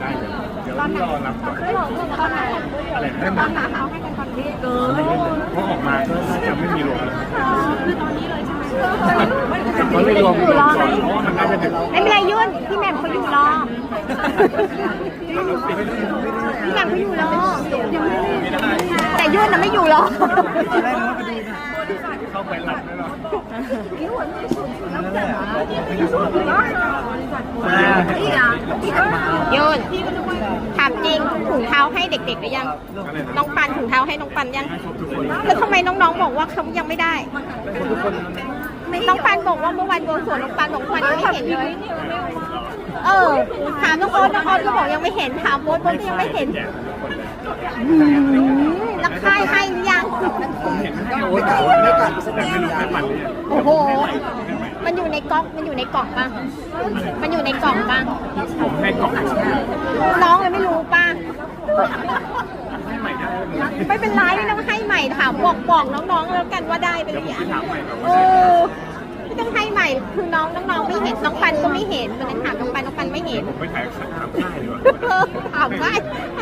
ได้เลยเดี๋ยวรอรับก่อนอะไรนะตอนไหาเขาให้กันตอนนี้เกินเพราะออกมาก็น่าจะไม่มีรวมแล้วเขาเลยรวมก่อนเพราะมันน่าจะดึกไม่เป็นไรยุ่นพี่แหม่มเขาอยู่รอพี่แหม่มเขาอยู่รอแต่ยุ่นน่ะไม่อยู่รอเขาไปหลับแล้วเนาะยุ่นถามจริงถุงเท้าให้เด็กๆหรือยังอะไรนะน้องปันถุงเท้าให้น้องปันยังให้ครบทุกคนแล้วทำไมน้องๆบอกว่าเขายังไม่ได้ทุกคนน้องปันบอกว่าเมื่อวันโกนสวนน้องปันบอกวันยังไม่เห็นเลยเออ ถามน้องโอ๊ตน้องโอ๊ตก็บอกยังไม่เห็น ถามโอ๊ตโอ๊ตก็ยังไม่เห็นแจกทุกคนเลยอืมนักค่ายให้หรือยังผมเห็นแค่โอ๊ตแต่ว่าไม่ตัดแต่ไม่รู้แค่มันเนี่ยโอ้โห มันอยู่ในกล่องมันอยู่ในกล่องป่ะ มันอยู่ในกล่องป่ะ ผมให้กล่องน้องเลยไม่รู้ป่ะให้ใหม่ได้ไม่เป็นไรไม่ต้องให้ใหม่ถามบอกบอกน้องๆแล้วกันว่าได้ไปหเดี๋ยวรืผมอยังไปถามใหม่ก่อนเอว่าอไม่ต้องให้ใหม่คือน้องน้องๆไม่เห็นน้องปันก็ไม่เห็นมันนั้นถามน้องปันน้องปันไม่เห็น ผมไปถ่ายถามค่ายดีกว่าเออถามว่าถ